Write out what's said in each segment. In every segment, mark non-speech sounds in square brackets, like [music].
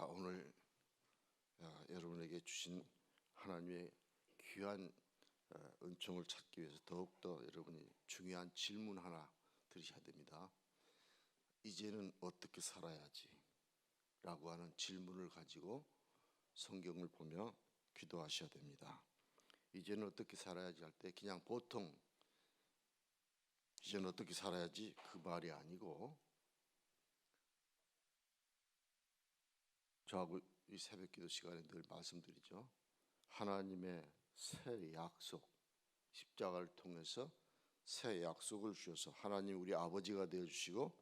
자 오늘 어, 여러분에게 주신 하나님의 귀한 어, 은총을 찾기 위해서 더욱더 여러분이 중요한 질문 하나 드리셔야 됩니다. 이제는 어떻게 살아야지? 라고 하는 질문을 가지고 성경을 보며 기도하셔야 됩니다. 이제는 어떻게 살아야지 할 때 그냥 보통 이제는 어떻게 살아야지 그 말이 아니고 저하고 이 새벽기도 시간에 늘 말씀드리죠. 하나님의 새 약속, 십자가를 통해서 새 약속을 주셔서 하나님 우리 아버지가 되어 주시고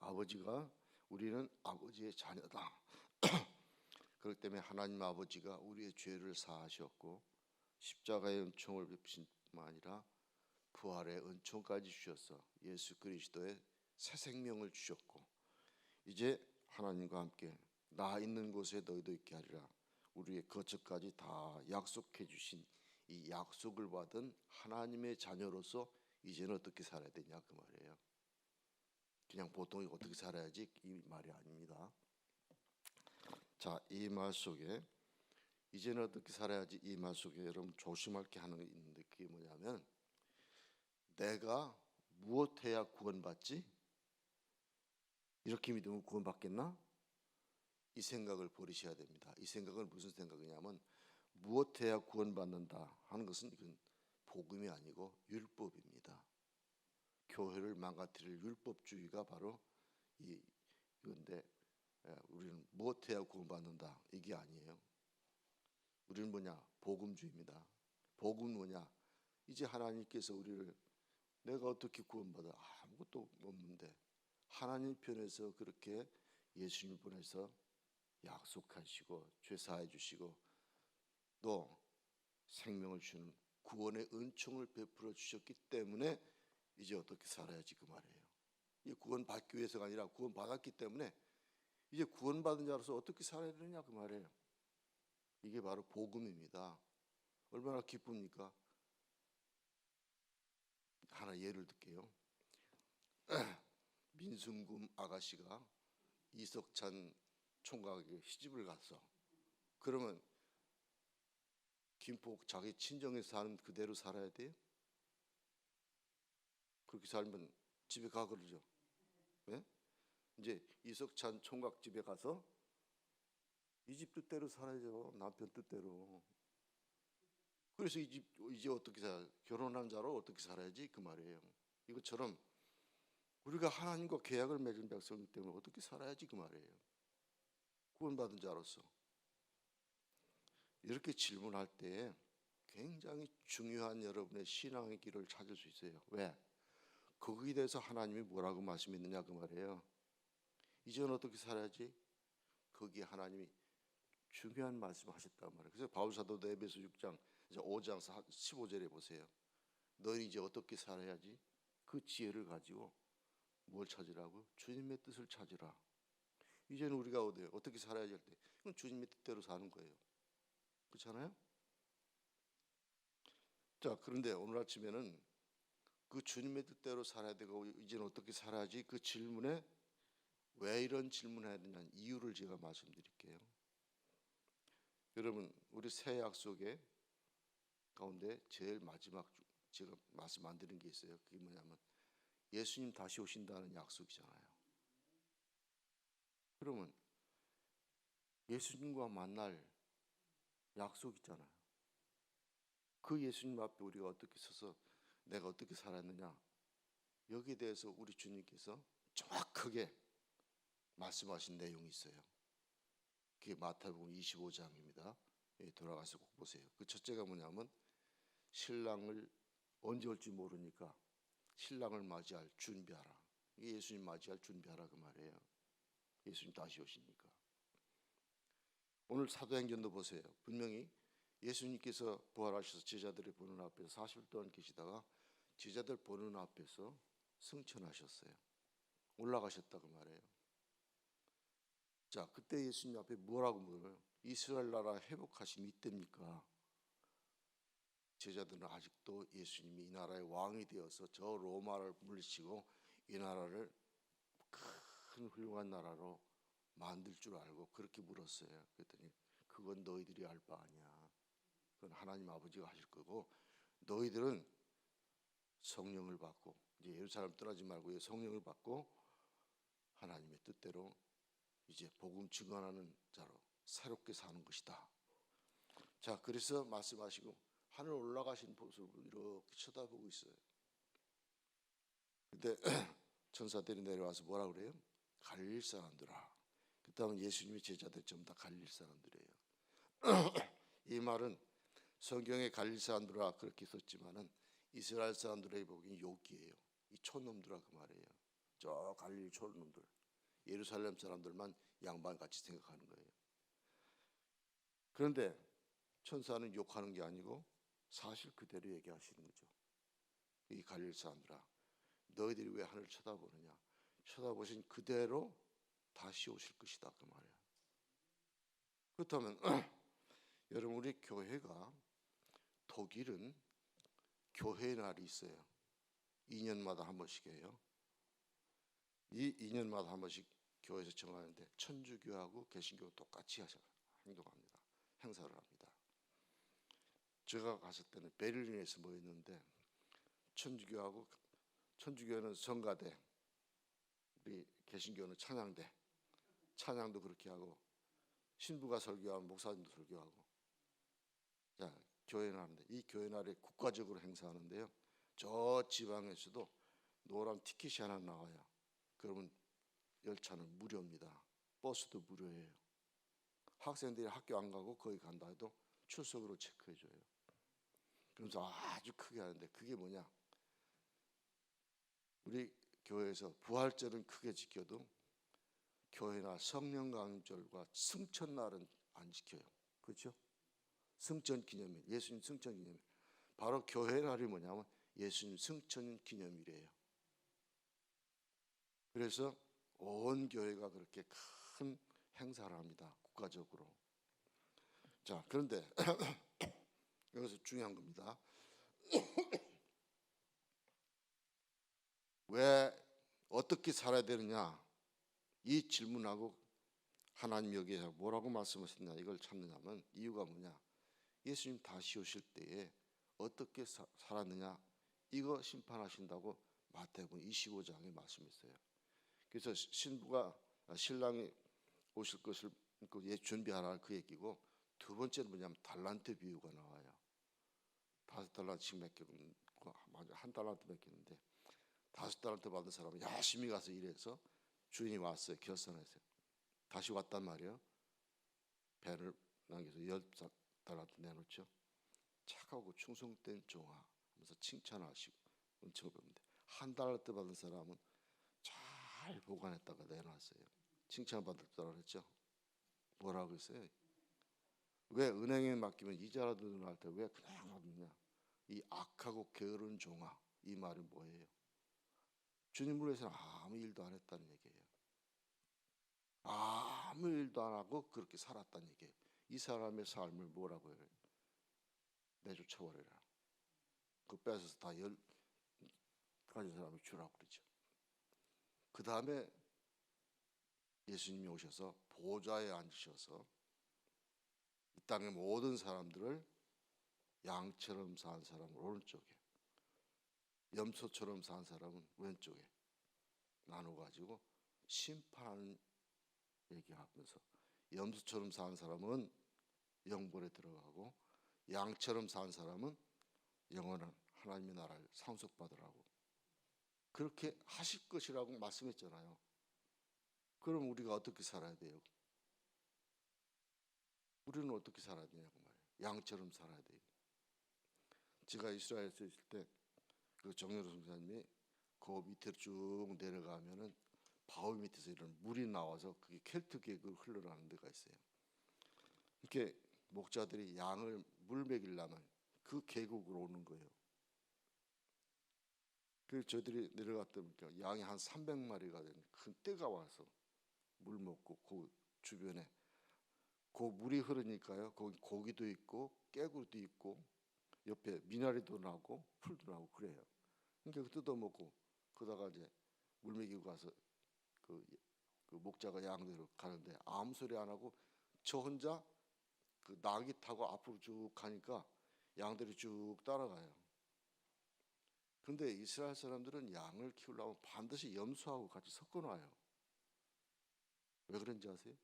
아버지가 우리는 아버지의 자녀다. [clears throat] 그렇기 때문에 하나님 아버지가 우리의 죄를 사하셨고 십자가의 은총을 베푸신 뿐만 아니라 부활의 은총까지 주셔서 예수 그리스도의 새 생명을 주셨고 이제 하나님과 함께 나 있는 곳에 너희도 있게 하리라. 우리의 거처까지 다 약속해 주신 이 약속을 받은 하나님의 자녀로서 이제는 어떻게 살아야 되냐 그 말이에요. 그냥 보통 어떻게 살아야지 이 말이 아닙니다. 자, 이 말 속에 이제는 어떻게 살아야지 이 말 속에 여러분 조심할 게 하나 있는데 그게 뭐냐면 내가 무엇해야 구원받지? 이렇게 믿으면 구원받겠나? 이 생각을 버리셔야 됩니다. 이 생각은 무슨 생각이냐면 무엇해야 구원받는다 하는 것은 이건 복음이 아니고 율법입니다. 교회를 망가뜨릴 율법주의가 바로 이 예, 우리는 무엇해야 구원받는다 이게 아니에요. 우리는 뭐냐 복음주의입니다. 복음 뭐냐 이제 하나님께서 우리를 내가 어떻게 구원받아 아무것도 없는데 하나님 편에서 그렇게 예수님 보내서 약속하시고 죄 사해 주시고 또 생명을 주는 구원의 은총을 베풀어 주셨기 때문에 이제 어떻게 살아야지 그 말이에요. 이 구원 받기 위해서가 아니라 구원 받았기 때문에 이제 구원 받은 자로서 어떻게 살아야 되느냐 그 말이에요. 이게 바로 복음입니다. 얼마나 기쁩니까? 하나 예를 들게요. [clears throat] 민순금 아가씨가 이석찬 총각에게 시집을 갔어. 그러면 김포 자기 친정에 사는 그대로 살아야 돼요? 그렇게 살면 집에 가 그러죠. 예? 이제 이석찬 총각 집에 가서 이 집 뜻대로 살아야죠. 남편 뜻대로. 그래서 이 집 이제 어떻게 살 결혼한 자로 어떻게 살아야지 그 말이에요. 이것처럼 우리가 하나님과 계약을 맺은 백성 때문에 어떻게 살아야지 그 말이에요. 구원받은 자로서 이렇게 질문할 때 굉장히 중요한 여러분의 신앙의 길을 찾을 수 있어요. 왜? 거기에 대해서 하나님이 뭐라고 말씀했느냐 그 말이에요. 이제는 어떻게 살아야지? 거기에 하나님이 중요한 말씀을 하셨단 말이에요. 그래서 바울 사도도 에베소 6장 이제 5장 15절에 보세요. 너희 이제 어떻게 살아야지? 그 지혜를 가지고 뭘 찾으라고? 주님의 뜻을 찾으라. 이제는 우리가 어디에 어떻게 살아야지 할 때, 그건 주님의 뜻대로 사는 거예요. 그렇잖아요? 자, 그런데 오늘 아침에는 그 주님의 뜻대로 살아야 되고 이제는 어떻게 살아야지 그 질문에 왜 이런 질문을 해야 되냐 이유를 제가 말씀드릴게요. 여러분, 우리 새 약속의 가운데 제일 마지막 제가 말씀 안 드린 게 있어요. 그게 뭐냐면 예수님 다시 오신다는 약속이잖아요. 그러면 예수님과 만날 약속 있잖아요. 그 예수님 앞에 우리가 어떻게 서서 내가 어떻게 살았느냐 여기에 대해서 우리 주님께서 정확하게 말씀하신 내용이 있어요. 그게 마태복음 25장입니다. 예, 돌아가서 꼭 보세요. 그 첫째가 뭐냐면 신랑을 언제 올지 모르니까 신랑을 맞이할 준비하라. 예수님 맞이할 준비하라 그 말이에요. 예수님 다시 오시니까. 오늘 사도행전도 보세요. 분명히 예수님께서 부활하셔서 제자들이 보는 앞에서 40일 동안 계시다가 제자들 보는 앞에서 승천하셨어요. 올라가셨다고 말해요. 자, 그때 예수님 앞에 뭐라고 물어요? 이스라엘 나라 회복하심이 있답니까? 제자들은 아직도 예수님이 이 나라의 왕이 되어서 저 로마를 물리치고 이 나라를 큰 훌륭한 나라로 만들 줄 알고 그렇게 물었어요. 그랬더니 그건 너희들이 할 바 아니야. 그건 하나님 아버지가 하실 거고 너희들은 성령을 받고 이제 예루살렘 떠나지 말고 성령을 받고 하나님의 뜻대로 이제 복음 증언하는 자로 새롭게 사는 것이다. 자, 그래서 말씀하시고 하늘 올라가신 모습을 이렇게 쳐다보고 있어요. 근데 [clears throat] 천사들이 내려와서 뭐라 그래요? 갈릴 사람들아. 그 다음 예수님의 제자들 전부 다 갈릴 사람들이에요. [clears throat] 이 말은 성경에 갈릴 사람들아 그렇게 썼지만은 이스라엘 사람들에게 보기엔 욕이에요. 이 촌놈들아 그 말이에요. 저 갈릴 촌놈들. 예루살렘 사람들만 양반 같이 생각하는 거예요. 그런데 천사는 욕하는 게 아니고 사실 그대로 얘기하시는 거죠. 이 갈릴 사람들아, 너희들이 왜 하늘 쳐다보느냐? 쳐다보신 그대로 다시 오실 것이다 그 말이야. 그렇다면 [clears throat] 여러분 우리 교회가 독일은 교회 날이 있어요. 2년마다 한 번씩 해요. 이 2년마다 한 번씩 교회에서 정하는데 천주교하고 개신교 똑같이 하셔 행동합니다. 행사를 합니다. 제가 갔을 때는 베를린에서 모였는데 천주교하고 천주교는 성가대, 우리 개신교는 찬양대, 찬양도 그렇게 하고 신부가 설교하면 목사님도 설교하고 자 교회 날인데 이 교회 날에 국가적으로 행사하는데요. 저 지방에서도 노란 티켓이 하나 나와요. 그러면 열차는 무료입니다. 버스도 무료예요. 학생들이 학교 안 가고 거기 간다 해도 출석으로 체크해 줘요. 그러면서 아주 크게 하는데 그게 뭐냐? 우리 교회에서 부활절은 크게 지켜도 교회나 성령 강림절과 승천날은 안 지켜요. 그렇죠? 승천 기념일, 예수님 승천 기념일. 바로 교회 날이 뭐냐면 예수님 승천 기념일이에요. 그래서 온 교회가 그렇게 큰 행사를 합니다. 국가적으로. 자, 그런데 [coughs] 여기서 중요한 겁니다. [coughs] 왜 어떻게 살아야 되느냐? 이 질문하고 하나님 여기에 뭐라고 말씀하셨냐 이걸 찾느냐면 이유가 뭐냐? 예수님 다시 오실 때에 어떻게 사, 살았느냐 이거 심판하신다고 마태복음 25장에 말씀했어요. 그래서 신부가 신랑이 오실 것을 그 예, 준비하라 그 얘기고 두 번째는 뭐냐면 달란트 비유가 나와요. 다섯 달란트씩 맡기고 한 달란트 맡겼는데 다섯 달란트 받은 사람은 열심히 가서 일해서 주인이 왔어요. 결산했어요. 다시 왔단 말이에요. 배를 남겨서 열 달란트 내놓죠. 착하고 충성된 종아 하면서 칭찬하시고 은총을 받는데 한 달란트 받은 사람은 잘 보관했다가 내놨어요. 칭찬받을 줄 알았죠. 뭐라고 했어요? 왜 은행에 맡기면 이자라도 나올 때왜 그냥 놔두냐? 이 악하고 게으른 종아 이 말이 뭐예요? 주님을 위해서는 아무 일도 안 했다는 얘기예요. 아무 일도 안 하고 그렇게 살았다는 얘기예요. 이 사람의 삶을 뭐라고 해요? 내쫓아버려라. 그 뺏어서 다 열 가진 사람이 주라고 그러죠. 그 다음에 예수님이 오셔서 보좌에 앉으셔서 이 땅의 모든 사람들을 양처럼 산 사람은 오른쪽에 염소처럼 산 사람은 왼쪽에 나눠 가지고 심판 얘기하면서 염소처럼 산 사람은 영벌에 들어가고 양처럼 산 사람은 영원한 하나님의 나라를 상속받으라고 그렇게 하실 것이라고 말씀했잖아요. 그럼 우리가 어떻게 살아야 돼요? 우리는 어떻게 살아야 되냐고 말이에요. 양처럼 살아야 돼요. 제가 이스라엘에 있을 때 그 정여로 선생님이 그 밑으로 쭉 내려가면은 바위 밑에서 이런 물이 나와서 그게 켈트 계곡을 흘러가는 데가 있어요. 이렇게 목자들이 양을 물 먹이려면 그 계곡으로 오는 거예요. 그 저희들이 내려갔다 보니까 양이 한 300마리가 되는 큰 떼가 와서 물 먹고 그 주변에 그 물이 흐르니까요. 거기 고기도 있고 깨구도 있고 옆에 미나리도 나고 풀도 나고 그래요. 그러니까 뜯어 먹고 그러다가 이제 물 먹이고 가서 그 그 목자가 양대로 가는데 아무 소리 안 하고 저 혼자 그 나귀 타고 앞으로 쭉 가니까 양들이 쭉 따라가요. 근데 이스라엘 사람들은 양을 키우려면 반드시 염소하고 같이 섞어 놔요. 왜 그런지 아세요?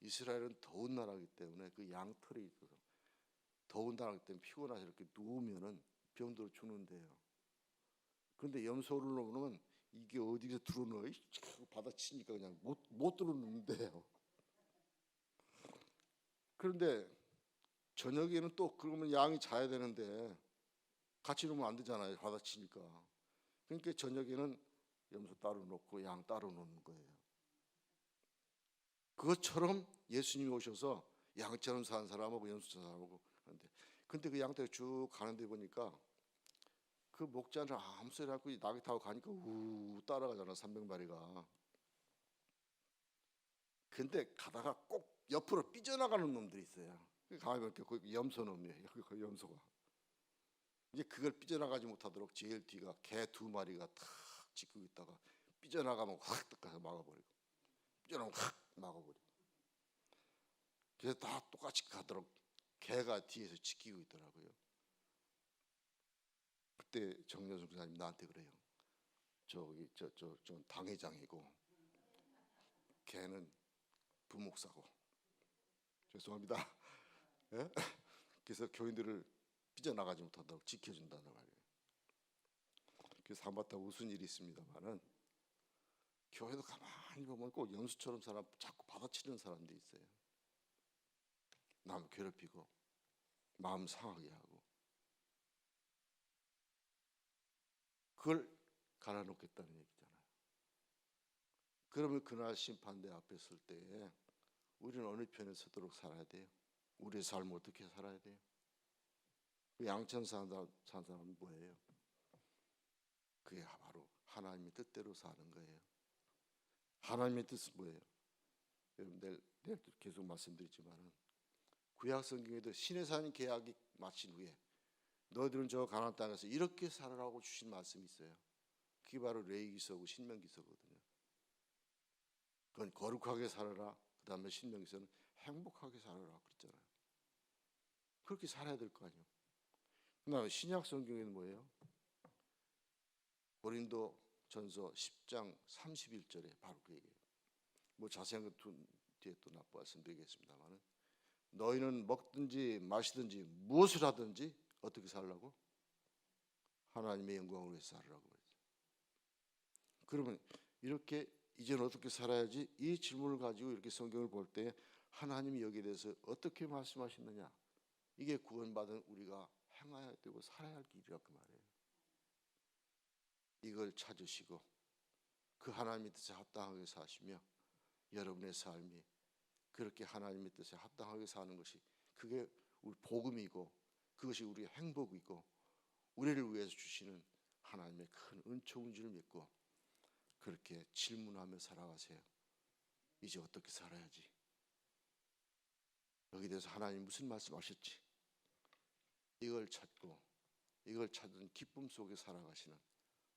이스라엘은 더운 나라이기 때문에 그 양털이 있어서 더운 나라이기 때문에 피곤해서 이렇게 누우면은 병들어 죽는데요. 그런데 염소를 놓으면 이게 어디서 들어오나 받아치니까 그냥 못, 못 들어오는데요. 그런데 저녁에는 또 그러면 양이 자야 되는데 같이 놓으면 안 되잖아요. 받아치니까. 그러니까 저녁에는 염소 따로 놓고 양 따로 놓는 거예요. 그것처럼 예수님이 오셔서 양처럼 사는 사람하고 염소처럼 사람하고 그런데 근데 그 양떼가 쭉 가는데 보니까 그 목자는 아무 소리 이 낙이 타고 가니까 우 따라가잖아 300마리가. 근데 가다가 꼭 옆으로 삐져나가는 놈들이 있어요. 그 가면 이렇게 그 염소 놈이에요. [laughs] 그 염소가. 이제 그걸 삐져나가지 못하도록 제일 뒤가 개 두 마리가 탁 지키고 있다가 삐져나가면 확 가서 막아버리고 삐져나가면 확 막아버리고. 그래서 다 똑같이 가도록 개가 뒤에서 지키고 있더라고요. 그때 정여성 사님 나한테 그래요. 저기 저저 저 당회장이고 개는 부목사고 죄송합니다. 예? 그래서 교인들을 삐져나가지 못하도록 지켜준다는 말이에요. 그래서 한바탕 웃은 일이 있습니다만은 교회도 가만히 보면 꼭 연수처럼 사람 자꾸 받아치는 사람들이 있어요. 남 괴롭히고 마음 상하게 하고 그걸 갈아놓겠다는 얘기잖아요. 그러면 그날 심판대 앞에 설 때에 우리는 어느 편에 서도록 살아야 돼요? 우리의 삶을 어떻게 살아야 돼요? 그 양천 사는 사람은 뭐예요? 그게 바로 하나님의 뜻대로 사는 거예요. 하나님의 뜻은 뭐예요? 여러분 내일, 내일 또 계속 말씀드리지만은 구약 성경에도 신의 산 계약이 마친 후에 너희들은 저 가나안 땅에서 이렇게 살아라고 주신 말씀이 있어요. 그게 바로 레이기서고 신명기서거든요. 그건 거룩하게 살아라. 그 다음에 신명기서는 행복하게 살아라 그랬잖아요. 그렇게 살아야 될 거 아니에요. 그다음에 신약 성경에는 뭐예요? 고린도 전서 10장 31절에 바로 그 얘기예요. 뭐 자세한 건 뒤에 또 납부 말씀드리겠습니다만은 너희는 먹든지 마시든지 무엇을 하든지 어떻게 살라고? 하나님의 영광을 위해서 살으라고 그랬죠. 그러면 이렇게 이제는 어떻게 살아야지? 이 질문을 가지고 이렇게 성경을 볼 때 하나님이 여기에 대해서 어떻게 말씀하셨느냐? 이게 구원받은 우리가 행해야 되고 살아야 할 길이라 그 말이에요. 이걸 찾으시고 그 하나님의 뜻에 합당하게 사시며 여러분의 삶이 그렇게 하나님의 뜻에 합당하게 사는 것이 그게 우리 복음이고 그것이 우리의 행복이고 우리를 위해서 주시는 하나님의 큰 은총인 줄 믿고 그렇게 질문하며 살아가세요. 이제 어떻게 살아야지? 여기 대해서 하나님 무슨 말씀하셨지? 이걸 찾고 이걸 찾은 기쁨 속에 살아가시는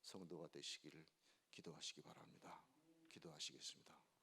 성도가 되시기를 기도하시기 바랍니다. 기도하시겠습니다.